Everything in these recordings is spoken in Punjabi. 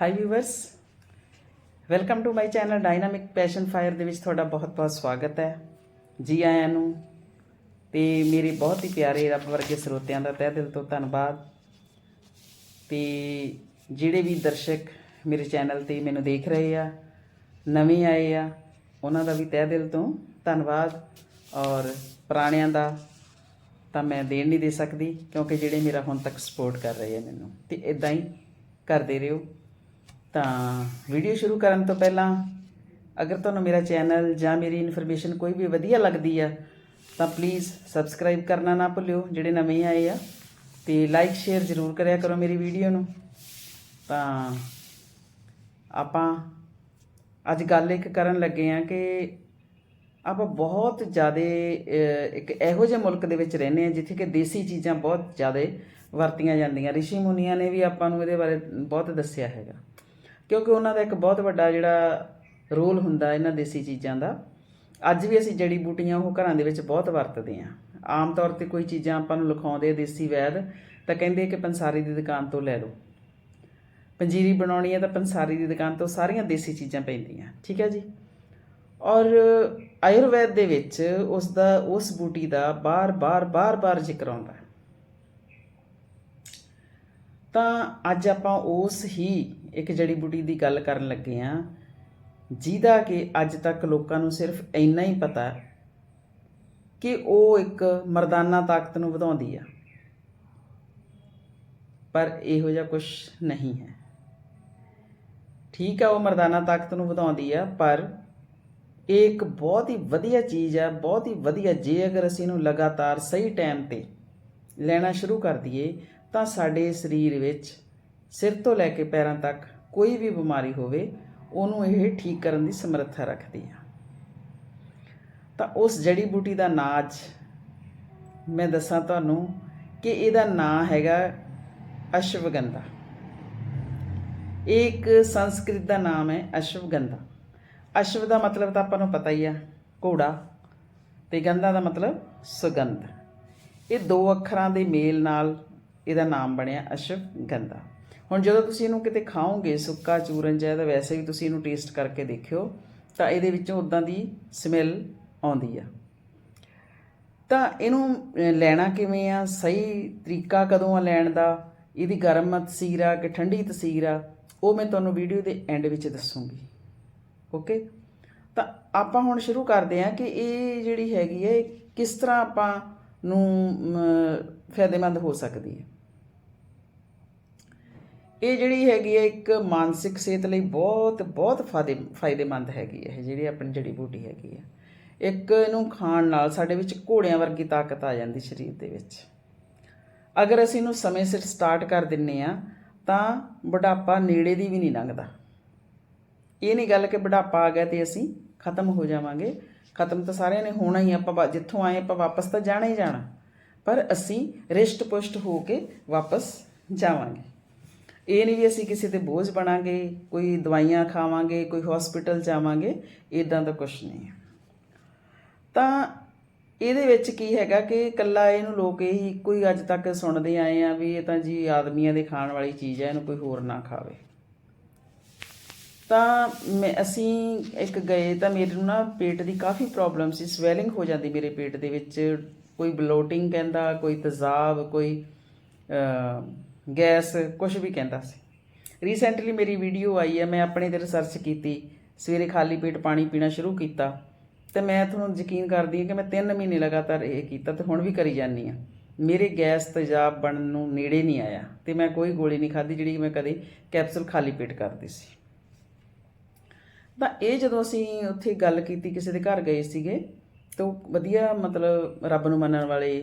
Hi viewers welcome to my channel dynamic passion fire ਦੇ ਵਿੱਚ ਤੁਹਾਡਾ ਬਹੁਤ-ਬਹੁਤ ਸਵਾਗਤ ਹੈ। ਜੀ ਆਇਆਂ ਨੂੰ ਤੇ ਮੇਰੇ ਬਹੁਤ ਹੀ ਪਿਆਰੇ ਰੱਬ ਵਰਗੇ ਸਰੋਤਿਆਂ ਦਾ ਤਹਿ ਦਿਲ ਤੋਂ ਧੰਨਵਾਦ। ਤੇ ਜਿਹੜੇ ਵੀ ਦਰਸ਼ਕ ਮੇਰੇ ਚੈਨਲ ਤੇ ਮੈਨੂੰ ਦੇਖ ਰਹੇ ਆ, ਨਵੇਂ ਆਏ ਆ, ਉਹਨਾਂ ਦਾ ਵੀ ਤਹਿ ਦਿਲ ਤੋਂ ਧੰਨਵਾਦ। ਔਰ ਪੁਰਾਣਿਆਂ ਦਾ ਤਾਂ ਮੈਂ ਦੇਣ ਨਹੀਂ ਦੇ ਸਕਦੀ, ਕਿਉਂਕਿ ਜਿਹੜੇ ਮੇਰਾ ਹੁਣ ਤੱਕ ਸਪੋਰਟ ਕਰ ਰਹੇ ਆ ਮੈਨੂੰ। ਤੇ ਇਦਾਂ ਹੀ ਕਰਦੇ ਰਹੋ। ਤਾਂ ਵੀਡੀਓ ਸ਼ੁਰੂ ਕਰਨ ਤੋਂ ਪਹਿਲਾਂ ਅਗਰ ਤੁਹਾਨੂੰ ਮੇਰਾ ਚੈਨਲ ਜਾਂ ਮੇਰੀ ਇਨਫੋਰਮੇਸ਼ਨ ਕੋਈ ਵੀ ਵਧੀਆ ਲੱਗਦੀ ਆ, ਤਾਂ ਪਲੀਜ਼ ਸਬਸਕ੍ਰਾਈਬ ਕਰਨਾ ਨਾ ਭੁੱਲਿਓ, ਜਿਹੜੇ ਨਵੇਂ ਆਏ ਆ। ਤੇ ਲਾਈਕ ਸ਼ੇਅਰ ਜ਼ਰੂਰ ਕਰਿਆ ਕਰੋ ਮੇਰੀ ਵੀਡੀਓ ਨੂੰ। ਤਾਂ ਆਪਾਂ ਅੱਜ ਗੱਲ ਇੱਕ ਕਰਨ ਲੱਗੇ ਆ ਕਿ ਆਪਾਂ ਬਹੁਤ ਜ਼ਿਆਦਾ ਇੱਕ ਇਹੋ ਜਿਹੇ ਮੁਲਕ ਦੇ ਵਿੱਚ ਰਹਿੰਦੇ ਆ, ਜਿੱਥੇ ਕਿ ਦੇਸੀ ਚੀਜ਼ਾਂ ਬਹੁਤ ਜ਼ਿਆਦਾ ਵਰਤੀਆਂ ਜਾਂਦੀਆਂ। ਰਿਸ਼ੀ ਮੁਨੀਆਂ ਨੇ ਵੀ ਆਪਾਂ ਨੂੰ ਇਹਦੇ ਬਾਰੇ ਬਹੁਤ ਦੱਸਿਆ ਹੈਗਾ। ਕਿਉਂਕਿ ਉਹਨਾਂ ਦਾ ਇੱਕ ਬਹੁਤ ਵੱਡਾ ਜਿਹੜਾ ਰੋਲ ਹੁੰਦਾ ਇਹਨਾਂ ਦੇਸੀ ਚੀਜ਼ਾਂ ਦਾ। ਅੱਜ ਵੀ ਅਸੀਂ ਜੜੀ ਬੂਟੀਆਂ ਉਹ ਘਰਾਂ ਦੇ ਵਿੱਚ ਬਹੁਤ ਵਰਤਦੇ ਆ ਆਮ ਤੌਰ ਤੇ ਕੋਈ ਚੀਜ਼ਾਂ ਆਪਾਂ ਨੂੰ ਲਿਖਾਉਂਦੇ ਦੇਸੀ ਵੈਦ, ਤਾਂ ਕਹਿੰਦੇ ਕਿ ਪੰਸਾਰੀ ਦੀ ਦੁਕਾਨ ਤੋਂ ਲੈ ਲਓ। ਪੰਜੀਰੀ ਬਣਾਉਣੀ ਹੈ ਤਾਂ ਪੰਸਾਰੀ ਦੀ ਦੁਕਾਨ ਤੋਂ ਸਾਰੀਆਂ ਦੇਸੀ ਚੀਜ਼ਾਂ ਪੈਂਦੀਆਂ, ਠੀਕ ਹੈ ਜੀ? ਔਰ ਆਯੁਰਵੈਦ ਦੇ ਵਿੱਚ ਉਸ ਦਾ ਉਸ ਬੂਟੀ ਦਾ ਬਾਰ-ਬਾਰ ਬਾਰ-ਬਾਰ ਜ਼ਿਕਰ ਆਉਂਦਾ। ਤਾਂ ਅੱਜ ਆਪਾਂ ਉਸ ਹੀ ਇੱਕ ਜੜੀ ਬੂਟੀ ਦੀ ਗੱਲ ਕਰਨ ਲੱਗੇ ਆ, ਜਿਹਦਾ ਕਿ ਅੱਜ ਤੱਕ ਲੋਕਾਂ ਨੂੰ ਸਿਰਫ ਇੰਨਾ ਹੀ ਪਤਾ ਕਿ ਉਹ ਇੱਕ ਮਰਦਾਨਾ ਤਾਕਤ ਨੂੰ ਵਧਾਉਂਦੀ ਆ। ਪਰ ਇਹੋ ਜਿਹਾ ਕੁਝ ਨਹੀਂ ਹੈ। ਠੀਕ ਆ, ਉਹ ਮਰਦਾਨਾ ਤਾਕਤ ਨੂੰ ਵਧਾਉਂਦੀ ਆ, ਪਰ ਇਹ ਇੱਕ ਬਹੁਤ ਹੀ ਵਧੀਆ ਚੀਜ਼ ਆ, ਬਹੁਤ ਹੀ ਵਧੀਆ ਜੇ ਅਗਰ ਅਸੀਂ ਇਹਨੂੰ ਲਗਾਤਾਰ ਸਹੀ ਟਾਈਮ ਤੇ ਲੈਣਾ ਸ਼ੁਰੂ ਕਰ ਦਈਏ, ਤਾਂ ਸਾਡੇ ਸਰੀਰ ਵਿੱਚ ਸਿਰ ਤੋਂ ਲੈ ਕੇ ਪੈਰਾਂ ਤੱਕ ਕੋਈ ਵੀ ਬਿਮਾਰੀ ਹੋਵੇ, ਉਹਨੂੰ ਇਹ ਠੀਕ ਕਰਨ ਦੀ ਸਮਰੱਥਾ ਰੱਖਦੀ ਆ। ਤਾਂ ਉਸ ਜੜੀ ਬੂਟੀ ਦਾ ਨਾਜ ਮੈਂ ਦੱਸਾਂ ਤੁਹਾਨੂੰ ਕਿ ਇਹਦਾ ਨਾਂ ਹੈਗਾ ਅਸ਼ਵਗੰਧਾ। ਇਹ ਇੱਕ ਸੰਸਕ੍ਰਿਤ ਦਾ ਨਾਮ ਹੈ, ਅਸ਼ਵਗੰਧਾ। ਅਸ਼ਵ ਦਾ ਮਤਲਬ ਤਾਂ ਆਪਾਂ ਨੂੰ ਪਤਾ ਹੀ ਆ, ਘੋੜਾ ਤੇ ਗੰਧਾ ਦਾ ਮਤਲਬ ਸੁਗੰਧ। ਇਹ ਦੋ ਅੱਖਰਾਂ ਦੇ ਮੇਲ ਨਾਲ ਇਹਦਾ ਨਾਮ ਬਣਿਆ ਅਸ਼ਵਗੰਧਾ। ਹੁਣ ਜਦੋਂ ਤੁਸੀਂ ਇਹਨੂੰ ਕਿਤੇ ਖਾਓਗੇ, ਸੁੱਕਾ, ਚੂਰਨ ਜਾਂ ਤਾਂ ਵੈਸੇ ਵੀ ਤੁਸੀਂ ਇਹਨੂੰ ਟੇਸਟ ਕਰਕੇ ਦੇਖਿਓ, ਤਾਂ ਇਹਦੇ ਵਿੱਚੋਂ ਉਦਾਂ ਦੀ ਸਮੈਲ ਆਉਂਦੀ ਆ। ਤਾਂ ਇਹਨੂੰ ਲੈਣਾ ਕਿਵੇਂ ਆ? ਸਹੀ ਤਰੀਕਾ ਕਦੋਂ ਆ ਲੈਣ ਦਾ? ਇਹਦੀ ਗਰਮ ਤਸੀਰ ਆ ਕਿ ਠੰਡੀ ਤਸੀਰ ਆ? ਉਹ ਮੈਂ ਤੁਹਾਨੂੰ ਵੀਡੀਓ ਦੇ ਐਂਡ ਵਿੱਚ ਦੱਸੂਗੀ। ਓਕੇ ਤਾਂ ਆਪਾਂ ਹੁਣ ਸ਼ੁਰੂ ਕਰਦੇ ਹਾਂ ਕਿ ਇਹ ਜਿਹੜੀ ਹੈਗੀ ਹੈ, ਇਹ ਕਿਸ ਤਰ੍ਹਾਂ ਆਪਾਂ ਨੂੰ ਫਾਇਦੇਮੰਦ ਹੋ ਸਕਦੀ ਹੈ। ਇਹ ਜਿਹੜੀ ਹੈਗੀ ਹੈ ਇੱਕ ਮਾਨਸਿਕ ਸਿਹਤ ਲਈ ਬਹੁਤ ਬਹੁਤ ਫਾਇਦੇ, ਫਾਇਦੇਮੰਦ ਹੈਗੀ ਹੈ ਜਿਹੜੀ ਆਪਣੀ ਜੜੀ ਬੂਟੀ ਹੈਗੀ ਹੈ ਇੱਕ ਇਹਨੂੰ ਖਾਣ ਨਾਲ ਸਾਡੇ ਵਿੱਚ ਘੋੜਿਆਂ ਵਰਗੀ ਤਾਕਤ ਆ ਜਾਂਦੀ ਸਰੀਰ ਦੇ ਵਿੱਚ। ਅਗਰ ਅਸੀਂ ਇਹਨੂੰ ਸਮੇਂ ਸਿਰ ਸਟਾਰਟ ਕਰ ਦਿੰਨੇ ਆ, ਤਾਂ ਬੁਢਾਪਾ ਨੇੜੇ ਦੀ ਵੀ ਨਹੀਂ ਲੰਘਦਾ। ਇਹ ਨਹੀਂ ਗੱਲ ਕਿ ਬੁਢਾਪਾ ਆ ਗਿਆ ਤੇ ਅਸੀਂ ਖਤਮ ਹੋ ਜਾਵਾਂਗੇ। ਖਤਮ ਤਾਂ ਸਾਰਿਆਂ ਨੇ ਹੋਣਾ ਹੀ ਆਪਾਂ ਵਾ- ਜਿੱਥੋਂ ਆਏ ਆਪਾਂ ਵਾਪਸ ਤਾਂ ਜਾਣਾ ਹੀ ਜਾਣਾ। ਪਰ ਅਸੀਂ ਰਿਸ਼ਟ ਪੁਸ਼ਟ ਹੋ ਕੇ ਵਾਪਸ ਜਾਵਾਂਗੇ। ਇਹ ਨਹੀਂ ਵੀ ਅਸੀਂ ਕਿਸੇ ਤੇ ਬੋਝ ਬਣਾਂਗੇ, ਕੋਈ ਦਵਾਈਆਂ ਖਾਵਾਂਗੇ, ਕੋਈ ਹਸਪੀਟਲ ਜਾਵਾਂਗੇ ਇਦਾਂ ਦਾ ਕੁਝ ਨਹੀਂ ਤਾਂ ਇਹਦੇ ਵਿੱਚ ਕੀ ਹੈਗਾ ਕਿ ਕੱਲਾ ਇਹਨੂੰ ਲੋਕ ਇਹੀ ਕੋਈ ਅੱਜ ਤੱਕ ਸੁਣਦੇ ਆਏ ਆ ਵੀ ਇਹ ਤਾਂ ਜੀ ਆਦਮੀਆਂ ਦੇ ਖਾਣ ਵਾਲੀ ਚੀਜ਼ ਹੈ, ਇਹਨੂੰ ਕੋਈ ਹੋਰ ਨਾ ਖਾਵੇ। ਤਾਂ ਮੈਂ, ਅਸੀਂ ਇੱਕ ਗਏ ਤਾਂ ਮੇਰੇ ਨੂੰ ਨਾ ਪੇਟ ਦੀ ਕਾਫੀ ਪ੍ਰੋਬਲਮ ਸੀ ਸਵੈਲਿੰਗ ਹੋ ਜਾਂਦੀ ਮੇਰੇ ਪੇਟ ਦੇ ਵਿੱਚ, ਕੋਈ ਬਲੋਟਿੰਗ ਕਹਿੰਦਾ, ਕੋਈ ਤਜ਼ਾਬ, ਕੋਈ ਗੈਸ ਕੁਝ ਵੀ ਕਹਿੰਦਾ ਸੀ। ਰੀਸੈਂਟਲੀ ਮੇਰੀ ਵੀਡੀਓ ਆਈ ਹੈ ਮੈਂ ਆਪਣੇ ਤੇ ਰਿਸਰਚ ਕੀਤੀ। ਸਵੇਰੇ ਖਾਲੀ ਪੇਟ ਪਾਣੀ ਪੀਣਾ ਸ਼ੁਰੂ ਕੀਤਾ। ਤੇ ਮੈਂ ਤੁਹਾਨੂੰ ਯਕੀਨ ਕਰਦੀ ਹਾਂ ਕਿ ਮੈਂ 3 ਮਹੀਨੇ ਲਗਾਤਾਰ ਇਹ ਕੀਤਾ ਤੇ ਹੁਣ ਵੀ ਕਰੀ ਜਾਂਦੀ ਆ ਮੇਰੇ ਗੈਸ ਤੇਜ਼ਾਬ ਬਣਨ ਨੂੰ ਨੇੜੇ ਨਹੀਂ ਆਇਆ ਤੇ ਮੈਂ ਕੋਈ ਗੋਲੀ ਨਹੀਂ ਖਾਧੀ ਜਿਹੜੀ ਮੈਂ ਕਦੇ ਕੈਪਸੂਲ ਖਾਲੀ ਪੇਟ ਕਰਦੀ ਸੀ। ਤਾਂ ਇਹ ਜਦੋਂ ਅਸੀਂ ਉੱਥੇ ਗੱਲ ਕੀਤੀ, ਕਿਸੇ ਦੇ ਘਰ ਗਏ ਸੀਗੇ, ਤਾਂ ਉਹ ਵਧੀਆ ਮਤਲਬ ਰੱਬ ਨੂੰ ਮੰਨਣ ਵਾਲੇ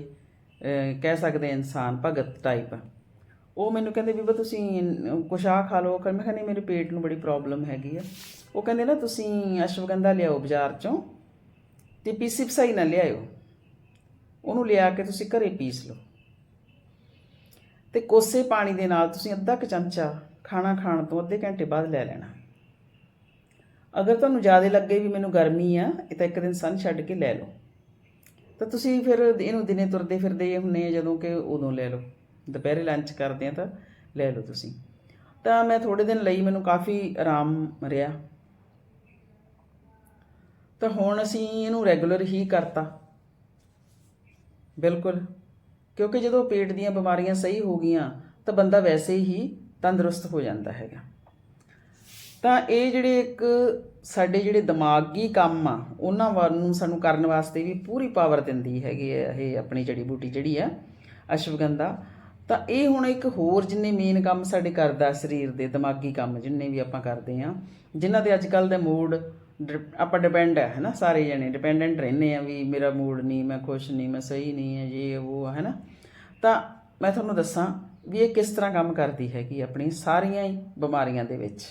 ਕਹਿ ਸਕਦੇ ਇਨਸਾਨ, ਭਗਤ ਟਾਈਪ ਉਹ ਮੈਨੂੰ ਕਹਿੰਦੇ ਬੀਬਾ ਤੁਸੀਂ ਕੁਛ ਆ ਖਾ ਲਓ ਮੈਂ ਕਿਹਾ, ਨਹੀਂ, ਮੇਰੇ ਪੇਟ ਨੂੰ ਬੜੀ ਪ੍ਰੋਬਲਮ ਹੈਗੀ ਆ। ਉਹ ਕਹਿੰਦੇ ਨਾ, ਤੁਸੀਂ ਅਸ਼ਵਗੰਧਾ ਲਿਆਓ ਬਾਜ਼ਾਰ ਚੋਂ ਤੇ ਪੀਸੀ ਪਸਾਈ ਨਾ ਲਿਆਇਓ। ਉਹਨੂੰ ਲਿਆ ਕੇ ਤੁਸੀਂ ਘਰੇ ਪੀਸ ਲਓ। ਤੇ ਕੋਸੇ ਪਾਣੀ ਦੇ ਨਾਲ ਤੁਸੀਂ ਅੱਧਾ ਕੁ ਚਮਚਾ ਖਾਣਾ ਖਾਣ ਤੋਂ ਅੱਧੇ ਘੰਟੇ ਬਾਅਦ ਲੈ ਲੈਣਾ। ਅਗਰ ਤੁਹਾਨੂੰ ਜ਼ਿਆਦਾ ਲੱਗੇ ਵੀ ਮੈਨੂੰ ਗਰਮੀ ਆ, ਇਹ ਤਾਂ ਇੱਕ ਦਿਨ ਸੰਨ ਛੱਡ ਕੇ ਲੈ ਲਓ। ਤਾਂ ਤੁਸੀਂ ਫਿਰ ਇਹਨੂੰ ਦਿਨੇ ਤੁਰਦੇ ਫਿਰਦੇ ਹੁੰਨੇ ਜਦੋਂ ਕਿ ਉਦੋਂ ਲੈ ਲਓ। ਦੁਪਹਿਰੇ ਲੰਚ ਕਰਦੇ ਆ ਤਾਂ ਲੈ ਲਓ ਤੁਸੀਂ। ਤਾਂ ਮੈਂ ਥੋੜੇ ਦਿਨ ਲਈ ਮੈਨੂੰ ਕਾਫੀ ਆਰਾਮ ਰਿਹਾ। ਤਾਂ ਹੁਣ ਅਸੀਂ ਇਹਨੂੰ ਰੈਗੂਲਰ ਹੀ ਕਰਤਾ। ਬਿਲਕੁਲ। ਕਿਉਂਕਿ ਜਦੋਂ ਪੇਟ ਦੀਆਂ ਬਿਮਾਰੀਆਂ ਸਹੀ ਹੋ ਗਈਆਂ, ਤਾਂ ਬੰਦਾ ਵੈਸੇ ਹੀ ਤੰਦਰੁਸਤ ਹੋ ਜਾਂਦਾ ਹੈਗਾ। ਤਾਂ ਇਹ ਜਿਹੜੇ ਇੱਕ ਸਾਡੇ ਜਿਹੜੇ ਦਿਮਾਗੀ ਕੰਮ ਆ, ਉਹਨਾਂ ਵੱਲ ਨੂੰ ਸਾਨੂੰ ਕਰਨ ਵਾਸਤੇ ਵੀ ਪੂਰੀ ਪਾਵਰ ਦਿੰਦੀ ਹੈਗੀ ਹੈ ਇਹ ਆਪਣੀ ਜੜੀ ਬੂਟੀ ਜਿਹੜੀ ਆ, ਅਸ਼ਵਗੰਧਾ। ਤਾਂ ਇਹ ਹੁਣ ਇੱਕ ਹੋਰ ਜਿੰਨੇ ਮੇਨ ਕੰਮ ਸਾਡੇ ਕਰਦਾ ਸਰੀਰ ਦੇ, ਦਿਮਾਗੀ ਕੰਮ ਜਿੰਨੇ ਵੀ ਆਪਾਂ ਕਰਦੇ ਆ ਜਿਨ੍ਹਾਂ ਤੇ ਅੱਜ ਕੱਲ ਦਾ ਮੂਡ ਆਪਾਂ ਡਿਪੈਂਡ ਹੈ, ਹਨਾ, ਸਾਰੇ ਜਣੇ ਡਿਪੈਂਡੈਂਟ ਰਹਿੰਦੇ ਆ ਵੀ ਮੇਰਾ ਮੂਡ ਨਹੀਂ, ਮੈਂ ਖੁਸ਼ ਨਹੀਂ, ਮੈਂ ਸਹੀ ਨਹੀਂ ਹੈ ਇਹ ਉਹ ਹੈ ਨਾ ਤਾਂ ਮੈਂ ਤੁਹਾਨੂੰ ਦੱਸਾਂ ਵੀ ਇਹ ਕਿਸ ਤਰ੍ਹਾਂ ਕੰਮ ਕਰਦੀ ਹੈਗੀ ਆਪਣੀ ਸਾਰੀਆਂ ਹੀ ਬਿਮਾਰੀਆਂ ਦੇ ਵਿੱਚ।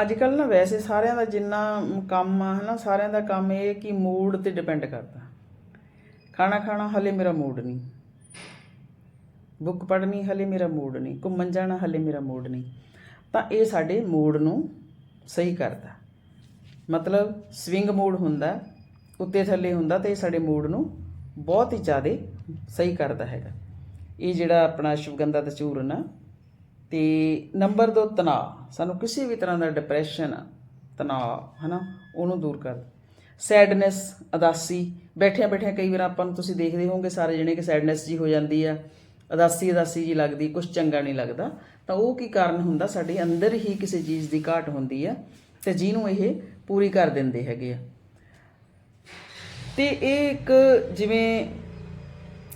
ਅੱਜ ਕੱਲ ਨਾ ਵੈਸੇ ਸਾਰਿਆਂ ਦਾ ਜਿੰਨਾ ਕੰਮ ਆ, ਹਨਾ, ਸਾਰਿਆਂ ਦਾ ਕੰਮ ਇਹ ਕਿ ਮੂਡ ਤੇ ਡਿਪੈਂਡ ਕਰਦਾ। ਖਾਣਾ ਖਾਣਾ ਹਲੇ ਮੇਰਾ ਮੂਡ ਨਹੀਂ। ਬੁੱਕ ਪੜ੍ਹਨੀ ਹਲੇ ਮੇਰਾ ਮੂਡ ਨਹੀਂ, ਘੁੰਮਣ ਜਾਣਾ ਹਲੇ ਮੇਰਾ ਮੂਡ ਨਹੀਂ। ਤਾਂ ਇਹ ਸਾਡੇ ਮੂਡ ਨੂੰ ਸਹੀ ਕਰਦਾ। ਮਤਲਬ ਸਵਿੰਗ ਮੂਡ ਹੁੰਦਾ, ਉੱਤੇ ਥੱਲੇ ਹੁੰਦਾ ਤੇ ਇਹ ਸਾਡੇ ਮੂਡ ਨੂੰ ਬਹੁਤ ਹੀ ਜ਼ਿਆਦਾ ਸਹੀ ਕਰਦਾ ਹੈਗਾ। ਇਹ ਜਿਹੜਾ ਆਪਣਾ ਸ਼ੁਗੰਧਾ ਦਾ ਚੂਰਨ ਆ ਤੇ ਨੰਬਰ 2 ਤਣਾਅ। ਸਾਨੂੰ ਕਿਸੇ ਵੀ ਤਰ੍ਹਾਂ ਦਾ ਡਿਪਰੈਸ਼ਨ ਤਣਾਅ, ਹਨਾ, ਉਹਨੂੰ ਦੂਰ ਕਰਦਾ। ਸੈਡਨੈਸ ਉਦਾਸੀ ਬੈਠਿਆਂ ਬੈਠਿਆਂ ਕਈ ਵਾਰ ਆਪਾਂ ਨੂੰ ਤੁਸੀਂ ਦੇਖਦੇ ਹੋਵੋਗੇ ਸਾਰੇ ਜਣੇ ਕਿ ਸੈਡਨੈਸ ਜੀ ਹੋ ਜਾਂਦੀ ਆ। ਉਦਾਸੀ ਉਦਾਸੀ ਜੀ ਲੱਗਦੀ ਕੁਝ ਚੰਗਾ ਨਹੀਂ ਲੱਗਦਾ, ਤਾਂ ਉਹ ਕੀ ਕਾਰਨ ਹੁੰਦਾ? ਸਾਡੇ ਅੰਦਰ ਹੀ ਕਿਸੇ ਚੀਜ਼ ਦੀ ਘਾਟ ਹੁੰਦੀ ਆ ਤੇ ਜਿਹਨੂੰ ਇਹ ਪੂਰੀ ਕਰ ਦਿੰਦੇ ਹੈਗੇ ਆ। ਤੇ ਇਹ ਇੱਕ ਜਿਵੇਂ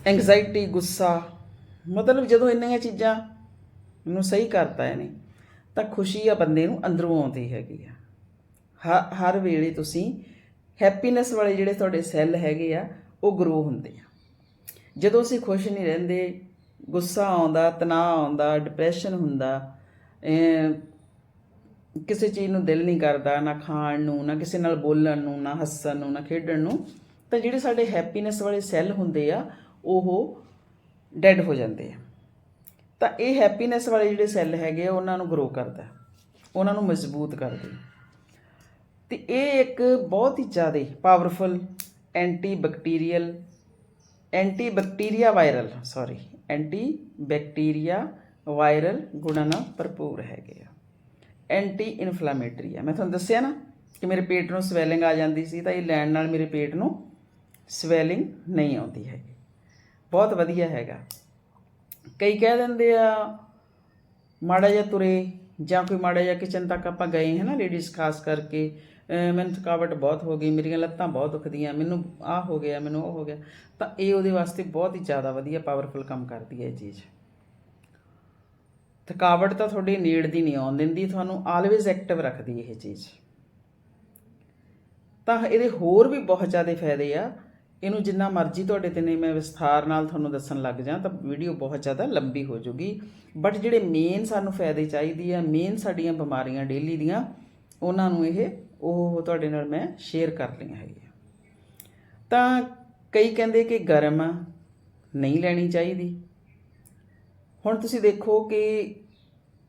ਐਂਗਜ਼ਾਇਟੀ ਗੁੱਸਾ, ਮਤਲਬ ਜਦੋਂ ਇੰਨੀਆਂ ਚੀਜ਼ਾਂ ਨੂੰ ਸਹੀ ਕਰਤਾ ਇਹਨੇ, ਤਾਂ ਖੁਸ਼ੀ ਆ ਬੰਦੇ ਨੂੰ ਅੰਦਰੋਂ ਆਉਂਦੀ ਹੈਗੀ ਆ। ਹ- ਹਰ ਵੇਲੇ ਤੁਸੀਂ ਹੈਪੀਨੈਸ ਵਾਲੇ ਜਿਹੜੇ ਤੁਹਾਡੇ ਸੈੱਲ ਹੈਗੇ ਆ, ਉਹ ਗਰੋ ਹੁੰਦੇ ਆ। ਜਦੋਂ ਅਸੀਂ ਖੁਸ਼ ਨਹੀਂ ਰਹਿੰਦੇ ਗੁੱਸਾ ਆਉਂਦਾ, ਤਣਾਅ ਆਉਂਦਾ ਡਿਪਰੈਸ਼ਨ ਹੁੰਦਾ ਕਿਸੇ ਚੀਜ਼ ਨੂੰ ਦਿਲ ਨਹੀਂ ਕਰਦਾ, ਨਾ ਖਾਣ ਨੂੰ, ਨਾ ਕਿਸੇ ਨਾਲ ਬੋਲਣ ਨੂੰ, ਨਾ ਹੱਸਣ ਨੂੰ, ਨਾ ਖੇਡਣ ਨੂੰ, ਤਾਂ ਜਿਹੜੇ ਸਾਡੇ ਹੈਪੀਨੈਸ ਵਾਲੇ ਸੈੱਲ ਹੁੰਦੇ ਆ, ਉਹ ਡੈਡ ਹੋ ਜਾਂਦੇ ਆ। ਤਾਂ ਇਹ ਹੈਪੀਨੈਸ ਵਾਲੇ ਜਿਹੜੇ ਸੈੱਲ ਹੈਗੇ ਆ, ਉਹਨਾਂ ਨੂੰ ਗਰੋ ਕਰਦਾ ਉਹਨਾਂ ਨੂੰ ਮਜ਼ਬੂਤ ਕਰਦੇ ਤੇ ਇਹ ਇੱਕ ਬਹੁਤ ਹੀ ਜ਼ਿਆਦਾ powerful anti bacterial anti bacteria viral sorry anti bacteria viral ਗੁਣਾਂ ਨਾਲ ਭਰਪੂਰ ਹੈਗੇ ਆ। ਐਂਟੀ ਇਨਫਲਾਮੇਟਰੀ ਆ। ਮੈਂ ਤੁਹਾਨੂੰ ਦੱਸਿਆ ਨਾ ਕਿ ਮੇਰੇ ਪੇਟ ਨੂੰ ਸਵੈਲਿੰਗ ਆ ਜਾਂਦੀ ਸੀ ਤਾਂ ਇਹ ਲੈਣ ਨਾਲ ਮੇਰੇ ਪੇਟ ਨੂੰ ਸਵੈਲਿੰਗ ਨਹੀਂ ਆਉਂਦੀ ਹੈਗੀ। ਬਹੁਤ ਵਧੀਆ ਹੈਗਾ। ਕਈ ਕਹਿ ਦਿੰਦੇ ਆ, ਮਾੜਾ ਜਿਹਾ ਤੁਰੇ ਜਾਂ ਕੋਈ ਮਾੜਾ ਜਿਹਾ ਕਿਚਨ ਤੱਕ ਆਪਾਂ ਗਏ ਹੈ ਨਾ ਲੇਡੀਜ਼ ਖਾਸ ਕਰਕੇ ਮੈਨੂੰ ਥਕਾਵਟ ਬਹੁਤ ਹੋ ਗਈ, ਮੇਰੀਆਂ ਲੱਤਾਂ ਬਹੁਤ ਦੁਖਦੀਆਂ, ਮੈਨੂੰ ਆਹ ਹੋ ਗਿਆ, ਮੈਨੂੰ ਉਹ ਹੋ ਗਿਆ। ਤਾਂ ਇਹ ਉਹਦੇ ਵਾਸਤੇ ਬਹੁਤ ਹੀ ਜ਼ਿਆਦਾ ਵਧੀਆ ਪਾਵਰਫੁਲ ਕੰਮ ਕਰਦੀ ਹੈ ਇਹ ਚੀਜ਼। ਥਕਾਵਟ ਤਾਂ ਤੁਹਾਡੇ ਨੀਡ ਦੀ ਨਹੀਂ ਆਉਣ ਦਿੰਦੀ, ਤੁਹਾਨੂੰ ਆਲਵੇਜ਼ ਐਕਟਿਵ ਰੱਖਦੀ ਇਹ ਚੀਜ਼। ਤਾਂ ਇਹਦੇ ਹੋਰ ਵੀ ਬਹੁਤ ਜ਼ਿਆਦਾ ਫਾਇਦੇ ਆ। ਇਹਨੂੰ ਜਿੰਨਾ ਮਰਜ਼ੀ ਤੁਹਾਡੇ ਤੇ ਨੇ ਮੈਂ ਵਿਸਥਾਰ ਨਾਲ ਤੁਹਾਨੂੰ ਦੱਸਣ ਲੱਗ ਜਾ ਤਾਂ ਵੀਡੀਓ ਬਹੁਤ ਜ਼ਿਆਦਾ ਲੰਬੀ ਹੋ ਜਾਊਗੀ। ਬਟ ਜਿਹੜੇ ਮੇਨ ਸਾਨੂੰ ਫਾਇਦੇ ਚਾਹੀਦੀ ਆ ਮੇਨ ਸਾਡੀਆਂ ਬਿਮਾਰੀਆਂ ਡੇਲੀ ਦੀਆਂ, ਉਹਨਾਂ ਨੂੰ ਇਹ ਉਹ ਤੁਹਾਡੇ ਨਾਲ ਮੈਂ ਸ਼ੇਅਰ ਕਰ ਲਈਆਂ ਹੈਗੀਆਂ। ਤਾਂ ਕਈ ਕਹਿੰਦੇ ਕਿ ਗਰਮ ਆ, ਨਹੀਂ ਲੈਣੀ ਚਾਹੀਦੀ। ਹੁਣ ਤੁਸੀਂ ਦੇਖੋ ਕਿ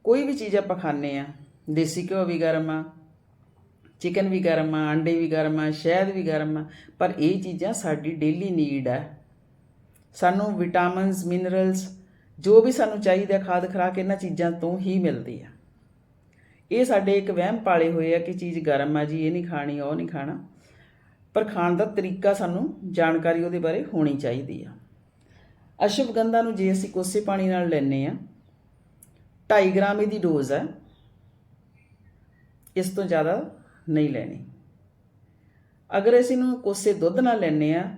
ਕੋਈ ਵੀ ਚੀਜ਼ ਆਪਾਂ ਖਾਂਦੇ ਆ ਦੇਸੀ ਘਿਓ ਵੀ ਗਰਮ ਆ ਚਿਕਨ ਵੀ ਗਰਮ ਆ ਅੰਡੇ ਵੀ ਗਰਮ ਆ ਸ਼ਹਿਦ ਵੀ ਗਰਮ ਆ ਪਰ ਇਹ ਚੀਜ਼ਾਂ ਸਾਡੀ ਡੇਲੀ ਨੀਡ ਆ ਸਾਨੂੰ ਵਿਟਾਮਿਨਸ ਮਿਨਰਲਸ ਜੋ ਵੀ ਸਾਨੂੰ ਚਾਹੀਦਾ ਖਾਦ ਖੁਰਾਕ ਇਹਨਾਂ ਚੀਜ਼ਾਂ ਤੋਂ ਹੀ ਮਿਲਦੀ ਆ। ਇਹ ਸਾਡੇ ਇੱਕ ਵਹਿਮ ਪਾਲੇ ਹੋਏ ਆ ਕਿ ਚੀਜ਼ ਗਰਮ ਆ ਜੀ, ਇਹ ਨਹੀਂ ਖਾਣੀ, ਉਹ ਨਹੀਂ ਖਾਣਾ। ਪਰ ਖਾਣ ਦਾ ਤਰੀਕਾ ਸਾਨੂੰ ਜਾਣਕਾਰੀ ਉਹਦੇ ਬਾਰੇ ਹੋਣੀ ਚਾਹੀਦੀ ਆ। ਅਸ਼ਵਗੰਧਾ ਨੂੰ ਜੇ ਅਸੀਂ ਕੋਸੇ ਪਾਣੀ ਨਾਲ ਲੈਨੇ ਆ 2.5 ਗ੍ਰਾਮ ਇਹਦੀ ਡੋਜ਼ ਹੈ ਇਸ ਤੋਂ ਜ਼ਿਆਦਾ ਨਹੀਂ ਲੈਣੀ। ਅਗਰ ਅਸੀਂ ਨੂੰ ਕੋਸੇ ਦੁੱਧ ਨਾਲ ਲੈਨੇ ਆ,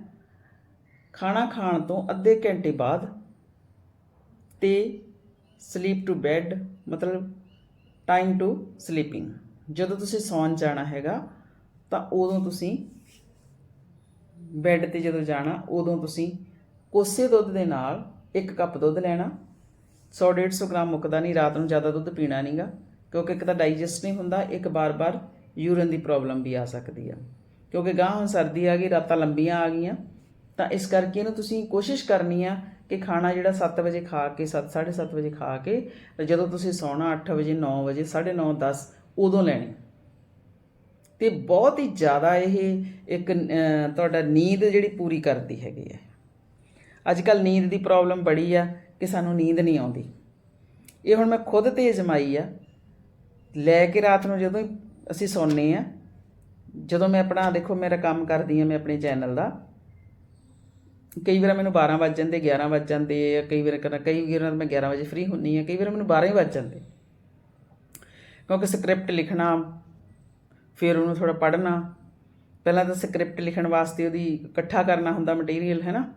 ਖਾਣਾ ਖਾਣ ਤੋਂ ਅੱਧੇ ਘੰਟੇ ਬਾਅਦ ਤੇ ਸਲੀਪ ਟੂ ਬੈੱਡ ਮਤਲਬ ਟਾਈਮ ਟੂ ਸਲੀਪਿੰਗ। ਜਦੋਂ ਤੁਸੀਂ ਸੌਣ ਜਾਣਾ ਹੈਗਾ, ਤਾਂ ਉਦੋਂ ਤੁਸੀਂ ਬੈੱਡ ਤੇ ਜਦੋਂ ਜਾਣਾ, ਉਦੋਂ ਤੁਸੀਂ ਕੋਸੇ ਦੁੱਧ ਦੇ ਨਾਲ ਇੱਕ ਕੱਪ ਦੁੱਧ ਲੈਣਾ। 100 150 ਗ੍ਰਾਮ ਮੁੱਕਦਾ ਨਹੀਂ, ਰਾਤ ਨੂੰ ਜ਼ਿਆਦਾ ਦੁੱਧ ਪੀਣਾ ਨਹੀਂਗਾ ਕਿਉਂਕਿ ਇੱਕ ਤਾਂ ਡਾਈਜੈਸਟ ਨਹੀਂ ਹੁੰਦਾ, ਇੱਕ ਬਾਰ-ਬਾਰ ਯੂਰਨ ਦੀ ਪ੍ਰੋਬਲਮ ਵੀ ਆ ਸਕਦੀ ਆ। ਕਿਉਂਕਿ ਗਾਂ ਹੁਣ ਸਰਦੀ ਆ ਗਈ, ਰਾਤਾਂ ਲੰਬੀਆਂ ਆ ਗਈਆਂ, ਤਾਂ ਇਸ ਕਰਕੇ ਇਹਨੂੰ ਤੁਸੀਂ ਕੋਸ਼ਿਸ਼ ਕਰਨੀ ਆ ਕਿ ਖਾਣਾ ਜਿਹੜਾ 7 ਵਜੇ ਖਾ ਕੇ 7 7:30 ਵਜੇ ਖਾ ਕੇ, ਜਦੋਂ ਤੁਸੀਂ ਸੌਣਾ 8 ਵਜੇ 9 ਵਜੇ 9:30 10 ਉਦੋਂ ਲੈਣੀ। ਤੇ ਬਹੁਤ ਹੀ ਜ਼ਿਆਦਾ ਇਹ ਇੱਕ ਤੁਹਾਡਾ ਨੀਂਦ ਜਿਹੜੀ ਪੂਰੀ ਕਰਦੀ ਹੈਗੀ ਹੈ। ਅੱਜ ਕੱਲ ਨੀਂਦ ਦੀ ਪ੍ਰੋਬਲਮ ਬੜੀ ਆ ਕਿ ਸਾਨੂੰ ਨੀਂਦ ਨਹੀਂ ਆਉਂਦੀ। ਇਹ ਹੁਣ ਮੈਂ ਖੁਦ ਤੇ ਅਜਮਾਈ ਆ। ਲੈ ਕੇ ਰਾਤ ਨੂੰ ਜਦੋਂ ਹੀ ਅਸੀਂ ਸੌਂਦੇ ਆ, ਜਦੋਂ ਮੈਂ ਆਪਣਾ, ਦੇਖੋ, ਮੇਰਾ ਕੰਮ ਕਰਦੀ ਆ, ਮੈਂ ਆਪਣੇ ਚੈਨਲ ਦਾ ਕਈ ਵਾਰ ਮੈਨੂੰ 12 ਵੱਜ ਜਾਂਦੇ 11 ਵੱਜ ਜਾਂਦੇ ਆ, ਕਈ ਵਾਰ ਕਰਨਾ, ਕਈ ਵਾਰ ਮੈਂ 11 ਵਜੇ ਫ੍ਰੀ ਹੁੰਨੀ ਆ ਕਈ ਵਾਰ ਮੈਨੂੰ 12 ਹੀ ਵੱਜ ਜਾਂਦੇ। ਕਿਉਂਕਿ ਸਕ੍ਰਿਪਟ ਲਿਖਣਾ, ਫਿਰ ਉਹਨੂੰ ਥੋੜਾ ਪੜ੍ਹਨਾ, ਪਹਿਲਾਂ ਤਾਂ ਸਕ੍ਰਿਪਟ ਲਿਖਣ ਵਾਸਤੇ ਉਹਦੀ ਇਕੱਠਾ ਕਰਨਾ ਹੁੰਦਾ ਮਟੀਰੀਅਲ ਹੈ ਨਾ?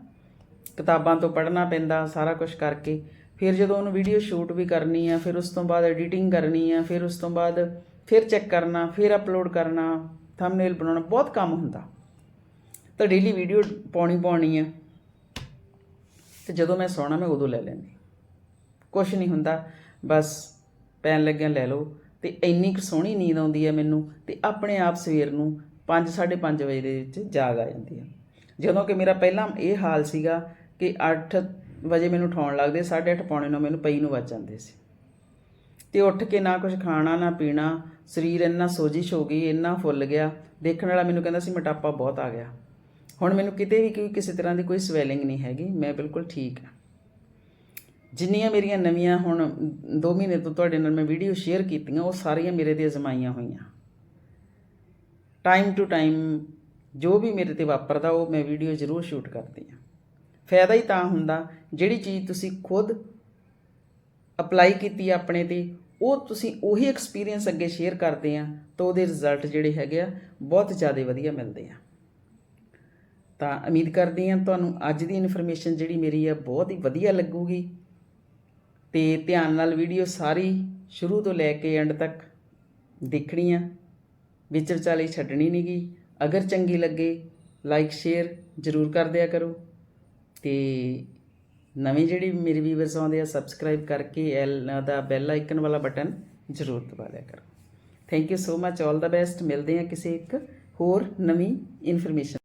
ਕਿਤਾਬਾਂ ਤੋਂ ਪੜ੍ਹਨਾ ਪੈਂਦਾ, ਸਾਰਾ ਕੁਝ ਕਰਕੇ। ਫਿਰ ਜਦੋਂ ਉਹਨੂੰ ਵੀਡੀਓ ਸ਼ੂਟ ਵੀ ਕਰਨੀ ਆ, ਫਿਰ ਉਸ ਤੋਂ ਬਾਅਦ ਐਡੀਟਿੰਗ ਕਰਨੀ ਆ, ਫਿਰ ਉਸ ਤੋਂ ਬਾਅਦ ਫਿਰ ਚੈੱਕ ਕਰਨਾ, ਫਿਰ ਅਪਲੋਡ ਕਰਨਾ ਥੰਬਨੇਲ ਬਣਾਉਣਾ, ਬਹੁਤ ਕੰਮ ਹੁੰਦਾ। ਤਾਂ ਡੇਲੀ ਵੀਡੀਓ ਪਾਉਣੀ ਪਾਉਣੀ ਆ। ਤੇ ਜਦੋਂ ਮੈਂ ਸੌਣਾ, ਮੈਂ ਉਦੋਂ ਲੈ ਲੈਂਦੀ। ਕੁਛ ਨਹੀਂ ਹੁੰਦਾ, ਬਸ ਪੈਣ ਲੱਗਿਆ ਲੈ ਲਓ। ਤੇ ਇੰਨੀ ਕੁ ਸੋਹਣੀ ਨੀਂਦ ਆਉਂਦੀ ਹੈ ਮੈਨੂੰ ਤੇ ਆਪਣੇ ਆਪ ਸਵੇਰ ਨੂੰ 5 5:30 ਵਜੇ ਦੇ ਵਿੱਚ ਜਾਗ ਆ ਜਾਂਦੀ ਹੈ ਜਦੋਂ ਕਿ ਮੇਰਾ ਪਹਿਲਾਂ ਇਹ ਹਾਲ ਸੀਗਾ ਕਿ 8 ਵਜੇ ਮੈਨੂੰ ਉਠਾਉਣ ਲੱਗਦੇ 8:30 ਪੌਣੇ ਨੂੰ ਮੈਨੂੰ ਪਈ ਨੂੰ ਵੱਜ ਜਾਂਦੇ ਸੀ। ਤੇ ਉੱਠ ਕੇ ਨਾ ਕੁਝ ਖਾਣਾ, ਨਾ ਪੀਣਾ, ਸਰੀਰ ਇੰਨਾ ਸੋਜਿਸ਼ ਹੋ ਗਈ, ਇੰਨਾ ਫੁੱਲ ਗਿਆ। ਦੇਖਣ ਵਾਲਾ ਮੈਨੂੰ ਕਹਿੰਦਾ ਸੀ, ਮੋਟਾਪਾ ਬਹੁਤ ਆ ਗਿਆ। ਹੁਣ ਮੈਨੂੰ ਕਿਤੇ ਵੀ ਕੋਈ ਕਿਸੇ ਤਰ੍ਹਾਂ ਦੀ ਕੋਈ ਸਵੈਲਿੰਗ ਨਹੀਂ ਹੈਗੀ, ਮੈਂ ਬਿਲਕੁਲ ਠੀਕ ਹਾਂ। ਜਿੰਨੀਆਂ ਮੇਰੀਆਂ ਨਵੀਆਂ ਹੁਣ 2 ਮਹੀਨੇ ਤੋਂ ਤੁਹਾਡੇ ਨਾਲ ਮੈਂ ਵੀਡੀਓ ਸ਼ੇਅਰ ਕੀਤੀਆਂ, ਉਹ ਸਾਰੀਆਂ ਮੇਰੇ ਤੇ ਅਜ਼ਮਾਈਆਂ ਹੋਈਆਂ। ਟਾਈਮ ਟੂ ਟਾਈਮ ਜੋ ਵੀ ਮੇਰੇ ਤੇ ਵਾਪਰਦਾ, ਉਹ ਮੈਂ ਵੀਡੀਓ ਜ਼ਰੂਰ ਸ਼ੂਟ ਕਰਦੀ ਹਾਂ। ਫਾਇਦਾ ਹੀ ਤਾਂ ਹੁੰਦਾ, ਜਿਹੜੀ ਚੀਜ਼ ਤੁਸੀਂ ਖੁਦ ਅਪਲਾਈ ਕੀਤੀ ਆਪਣੇ ਤੇ, ਉਹ ਤੁਸੀਂ ਉਹੀ ਐਕਸਪੀਰੀਅੰਸ ਅੱਗੇ ਸ਼ੇਅਰ ਕਰਦੇ ਆ, ਤਾਂ ਉਹਦੇ ਰਿਜ਼ਲਟ ਜਿਹੜੇ ਹੈਗੇ ਆ, ਬਹੁਤ ਜ਼ਿਆਦਾ ਵਧੀਆ ਮਿਲਦੇ ਆ। ਤਾਂ ਉਮੀਦ ਕਰਦੀ ਹਾਂ ਤੁਹਾਨੂੰ ਅੱਜ ਦੀ ਇਨਫੋਰਮੇਸ਼ਨ ਜਿਹੜੀ ਮੇਰੀ ਆ ਬਹੁਤ ਹੀ ਵਧੀਆ ਲੱਗੂਗੀ। ਤੇ ਧਿਆਨ ਨਾਲ ਵੀਡੀਓ ਸਾਰੀ ਸ਼ੁਰੂ ਤੋਂ ਲੈ ਕੇ ਐਂਡ ਤੱਕ ਦੇਖਣੀ ਆ। ਵਿੱਚ ਵਿਚਾਲੇ ਛੱਡਣੀ ਨਹੀਂਗੀ ਅਗਰ ਚੰਗੀ ਲੱਗੇ ਲਾਈਕ ਸ਼ੇਅਰ ਜ਼ਰੂਰ ਕਰ ਦਿਆ ਕਰੋ। ਤੇ ਨਵੇਂ ਜਿਹੜੇ ਮੇਰੇ ਵੀਵਰਸ ਆਉਂਦੇ ਆ ਸਬਸਕ੍ਰਾਈਬ ਕਰਕੇ ਐਲ ਦਾ ਬੈਲ ਆਈਕਨ ਵਾਲਾ ਬਟਨ ਜ਼ਰੂਰ ਦਬਾ ਲਿਆ ਕਰੋ। Thank you so much all the best ਮਿਲਦੇ ਆ ਕਿਸੇ ਇੱਕ ਹੋਰ ਨਵੀਂ ਇਨਫੋਰਮੇਸ਼ਨ